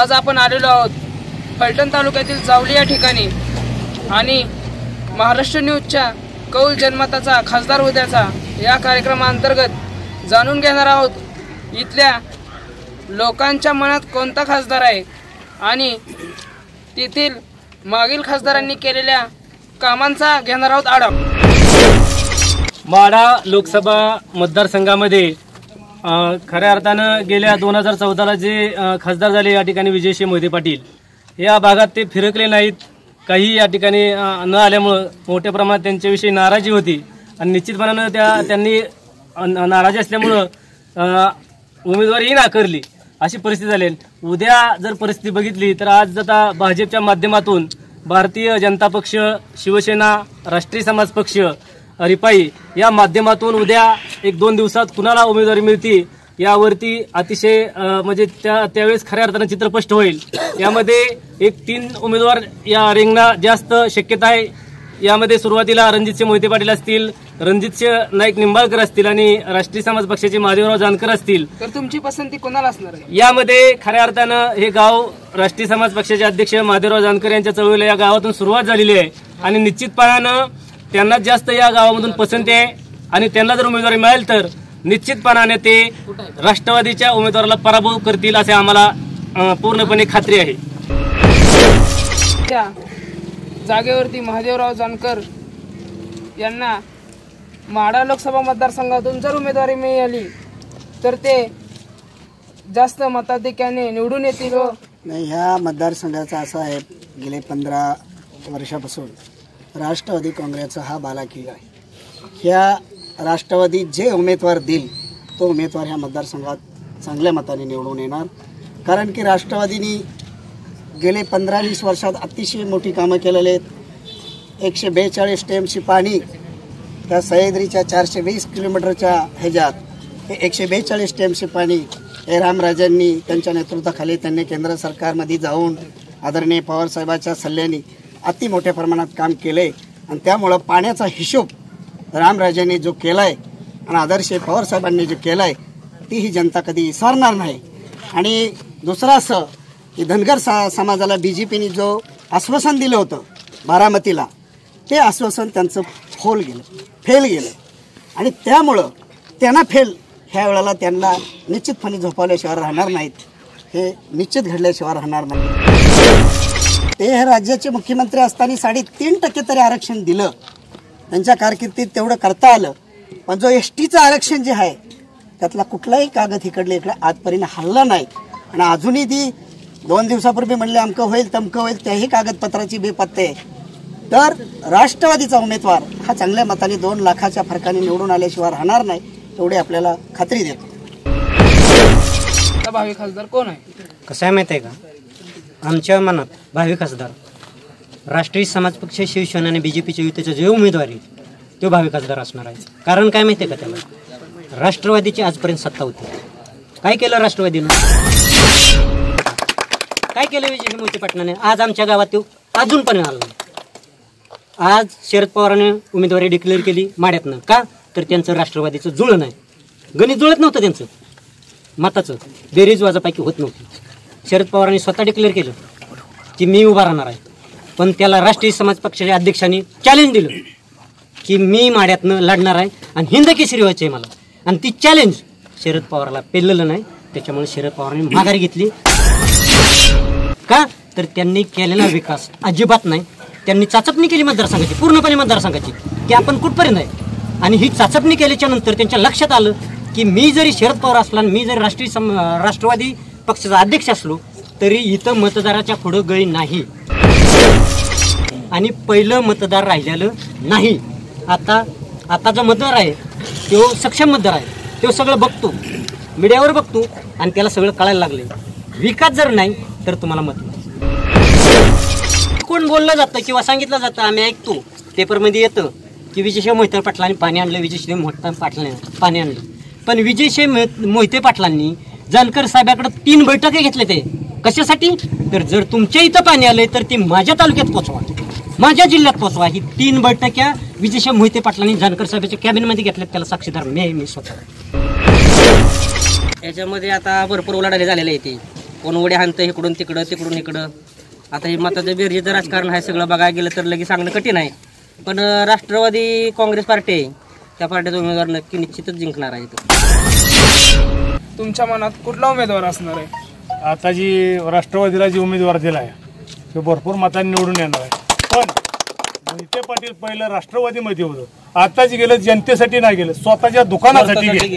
आज आपण आलेलो आहोत फलटण तालुक्यातील जावली या ठिकाणी. आणि महाराष्ट्र न्यूजच्या कौल जनमताचा खासदार उद्याचा या कार्यक्रमाअंतर्गत जाणून घेणार आहोत इथल्या लोकांच्या मनात कोणता खासदार आहे आणि तेथील मागील खासदारांनी केलेल्या कामांचा घेणार आहोत आढावा. माढा लोकसभा मतदारसंघामध्ये खऱ्या अर्थानं गेल्या दोन हजार चौदाला जे खासदार झाले या ठिकाणी विजयशी मोहिते पाटील या भागात ते फिरकले नाहीत. काही या ठिकाणी न आल्यामुळं मोठ्या प्रमाणात त्यांच्याविषयी नाराजी होती. आणि निश्चितपणानं त्या त्यांनी नाराजी असल्यामुळं अ, उमेदवारीही नाकारली. अशी परिस्थिती झाली. उद्या जर परिस्थिती बघितली तर आज आता भाजपच्या माध्यमातून भारतीय जनता पक्ष शिवसेना राष्ट्रीय समाज पक्ष रिपाई या माध्यमातून उद्या एक दोन दिवसात कुणाला उमेदवारी मिळते यावरती अतिशय म्हणजे त्या त्यावेळेस खऱ्या अर्थानं चित्र स्पष्ट होईल. यामध्ये एक तीन उमेदवार या रिंगणा जास्त शक्यता आहे. यामध्ये सुरुवातीला रणजितसिंह मोहिते पाटील असतील रणजितसिंह नाईक निंबाळकर असतील आणि राष्ट्रीय समाज पक्षाचे महादेवराव जानकर असतील. तर तुमची पसंती कोणाला असणार आहे? यामध्ये खऱ्या अर्थानं हे गाव राष्ट्रीय समाज पक्षाचे अध्यक्ष महादेवराव जानकर यांच्या चळवळीला या गावातून सुरुवात झालेली आहे. आणि निश्चितपणानं त्यांना जास्त या गावामधून पसंती आहे. आणि त्यांना जर उमेदवारी मिळेल तर निश्चितपणाने ते राष्ट्रवादीच्या उमेदवाराला पराभव करतील असे आम्हाला पूर्णपणे खात्री आहे. त्या जागेवरती महादेवराव जानकर यांना माढा लोकसभा मतदारसंघातून जर उमेदवारी मिळाली तर ते जास्त मताधिक्याने निवडून येतील. नाही ह्या मतदारसंघाचा असा आहे गेले पंधरा वर्षापासून राष्ट्रवादी काँग्रेसचा हा बालाकी आहे. ह्या राष्ट्रवादी जे उमेदवार देईल तो उमेदवार ह्या मतदारसंघात चांगल्या मताने निवडून येणार. कारण की राष्ट्रवादीनी गेले पंधरा वीस वर्षात अतिशय मोठी कामं केलेली आहेत. एकशे बेचाळीस टेमची पाणी त्या सह्याद्रीच्या चारशे वीस किलोमीटरच्या ह्याच्यात हे एकशे बेचाळीस टेमचे पाणी हे रामराजांनी त्यांच्या नेतृत्वाखाली त्यांनी केंद्र सरकारमध्ये जाऊन आदरणीय पवारसाहेबाच्या सल्ल्याने अति मोठ्या प्रमाणात काम केलं आहे आणि त्यामुळं पाण्याचा हिशोब रामराजांनी जो केला आहे आणि आदर्श पवारसाहेबांनी जो केला आहे ती ही जनता कधी विसरणार नाही. आणि दुसरं असं की धनगर सा समाजाला बी जे पीने जो आश्वासन दिलं होतं बारामतीला ते आश्वासन त्यांचं फोल गेलं फेल गेलं. आणि त्यामुळं त्यांना फेल ह्या वेळेला त्यांना निश्चितपणे झोपावल्याशिवाय राहणार नाहीत. हे निश्चित घडल्याशिवाय राहणार नाही. ते हे राज्याचे मुख्यमंत्री असताना साडेतीन टक्के तरी आरक्षण दिलं. त्यांच्या कारकिर्दीत तेवढं करता आलं. पण जो एस टीचं आरक्षण जे आहे त्यातला कुठलाही कागद इकडले इकडे आजपर्यंत हल्ला नाही. आणि अजूनही ती दोन दिवसापूर्वी म्हणले अमकं होईल तमकं होईल त्याही कागदपत्राची बेपत्ते आहे. तर राष्ट्रवादीचा उमेदवार हा चांगल्या मताने दोन लाखाच्या फरकाने निवडून आल्याशिवाय राहणार नाही एवढी आपल्याला खात्री देतो. आता भावी खासदार कोण आहे? कसं आहे माहिती आहे का? आमच्या मनात भावी खासदार राष्ट्रीय समाज पक्ष शिवसेना आणि बी जे पीच्या युतीचा जे उमेदवारी तो भावी खासदार असणार आहे. कारण काय माहिती आहे का त्याला? राष्ट्रवादीची आजपर्यंत सत्ता होती. काय केलं राष्ट्रवादीनं? काय केलं विजय मोहिते पाटलाने? आज आमच्या गावात तो अजून पण आला नाही. आज शरद पवारांनी उमेदवारी डिक्लेअर केली माड्यातनं. का? तर त्यांचं राष्ट्रवादीचं जुळं नाही गणित जुळत नव्हतं त्यांचं. मताचं. बेरीज वाजापैकी होत नव्हती. शरद पवारांनी स्वतः डिक्लेअर केलं की मी उभा राहणार आहे. पण त्याला राष्ट्रीय समाज पक्षाच्या अध्यक्षांनी चॅलेंज दिलं की मी माड्यातनं लढणार आहे आणि हिंद केसरी व्हायचं आहे मला. आणि ती चॅलेंज शरद पवारला पेललेलं नाही. त्याच्यामुळे शरद पवारांनी माघारी घेतली. का? तर त्यांनी केलेला विकास अजिबात नाही. त्यांनी चाचपणी केली मतदारसंघाची पूर्णपणे मतदारसंघाची की आपण कुठपर्यंत आहे? आणि ही चाचपणी केल्याच्यानंतर त्यांच्या लक्षात आलं की मी जरी शरद पवार असला आणि मी जरी राष्ट्रीय सम राष्ट्रवादी पक्षाचा अध्यक्ष असलो तरी इथं मतदाराच्या पुढं गळी नाही. आणि पहिलं मतदार राहिलेलं नाही. आता आता जो मतदार आहे तो सक्षम मतदार आहे. तो सगळं बघतो. मीडियावर बघतो आणि त्याला सगळं कळायला लागले विकास जर नाही तर तुम्हाला मत कोण बोललं जातं किंवा सांगितलं जातं आम्ही ऐकतो. पेपरमध्ये येतं की विजयशिव मोहिते पाटलांनी पाणी आणलं विजयशिव मोहिते पाटलांनी पाणी आणलं. पण विजयशिव मोहिते पाटलांनी जानकर साहेबाकडे तीन बैठकी घेतले ते. कशासाठी? तर जर तुमच्या इथं पाणी आलंय तर ती माझ्या तालुक्यात पोचवा माझ्या जिल्ह्यात पोचवा ही तीन बैठक्या विजेशा मोहिते पाटलांनी जानकर साहेबाच्या कॅबिनमध्ये घेतल्यात. त्याला साक्षीदार मी मी स्वतः. याच्यामध्ये आता भरपूर उलाढाले झालेले आहे ते. कोण उड्या हाणतं इकडून तिकडं तिकडून इकडं. आता हे मताचं बेरजेचं राजकारण आहे सगळं बघायला गेलं तर लगेच सांगणं कठीण आहे. पण राष्ट्रवादी काँग्रेस पार्टी आहे. त्या पार्टीचा उमेदवार नक्की निश्चितच जिंकणार आहे इथं. तुमच्या मनात कुठला उमेदवार असणार आहे? आता जी राष्ट्रवादीला जी उमेदवार दिला आहे तो भरपूर मतांनी निवडून येणार आहे. पण मोहिते पाटील पहिलं राष्ट्रवादीमध्ये होतं. आताच गेलं जनतेसाठी नाही गेलं स्वतःच्या दुकानासाठी गेलं.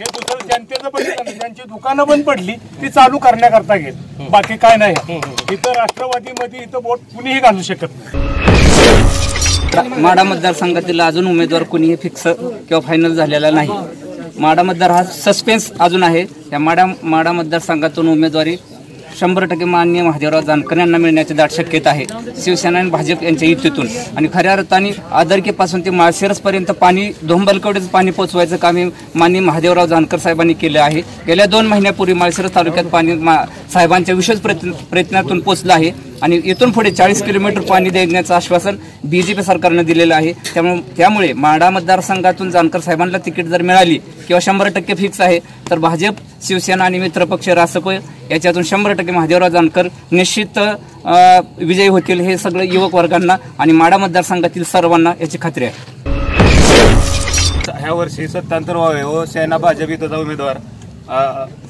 हे दुसरं जनतेचं पण ज्यांची दुकानं बंद पडली ती चालू करण्याकरता गेली. बाकी काय नाही. इथं राष्ट्रवादीमध्ये इथं बोट कुणीही घालू शकत नाही. माडा मतदारसंघातील अजून उमेदवार कोणीही फिक्स किंवा फायनल झालेला नाही. माडा मतदार हा सस्पेन्स अजून आहे. या माडा माडा मतदारसंघातून उमेदवारी शंभर टक्के माननीय महादेवराव जानकर यांना मिळण्याची दाट शक्यता आहे. शिवसेना आणि भाजप यांच्या युतीतून. आणि खऱ्या अर्थाने आदरकीपासून ते माळशिरसपर्यंत पाणी धोंबलकवडेच पाणी पोचवायचं काम हे माननीय महादेवराव जानकर साहेबांनी केलं आहे. गेल्या दोन महिन्यापूर्वी माळशिरस तालुक्यात पाणी मा- साहेबांच्या विशेष प्रयत्न प्रयत्नातून पोचलं आहे. आणि इथून पुढे चाळीस किलोमीटर पाणी देण्याचं आश्वासन बीजेपी सरकारनं दिलेलं आहे. त्यामुळे त्यामुळे माढा मतदारसंघातून जानकर साहेबांना तिकीट जर मिळाली किंवा शंभर टक्के फिक्स आहे तर भाजप शिवसेना आणि मित्रपक्ष रासप याच्यातून शंभर टक्के महादेवराव जानकर निश्चित विजयी होतील हे सगळं युवक वर्गांना आणि माढा मतदारसंघातील सर्वांना याची खात्री आहे. ह्या वर्षी सत्तांतर व्हावे व सेना भाजप इथं उमेदवार.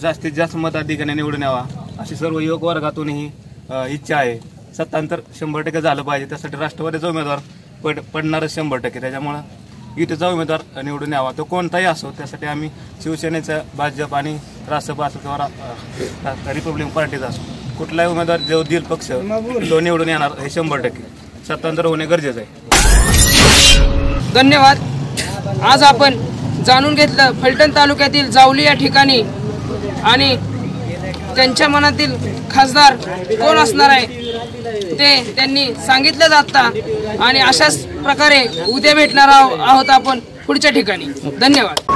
जास्तीत जास्त मताधिकाने निवडून यावा अशी सर्व युवक वर्गातूनही इच्छा आहे. सत्तांतर शंभर टक्के झालं पाहिजे. त्यासाठी राष्ट्रवादीचा उमेदवार पड पडणारच शंभर टक्के. त्याच्यामुळं युतीचा उमेदवार निवडून यावा तो कोणताही असो त्यासाठी आम्ही शिवसेनेचा भाजप आणि राष्ट्रपा असो किंवा रिपब्लिकन पार्टीचा असो कुठलाही उमेदवार जो देईल पक्ष तो निवडून येणार हे शंभर टक्के. सत्तांतर होणे गरजेचं आहे. धन्यवाद. आज आपण जाणून घेतलं फलटण तालुक्यातील जावली या ठिकाणी आणि त्यांच्या मनातील खासदार कोण असणार आहे? ते त्यांनी सांगितलं जाता आणि अशाच प्रकारे उद्या भेटणार आहो- आहोत आपण पुढच्या ठिकाणी. धन्यवाद.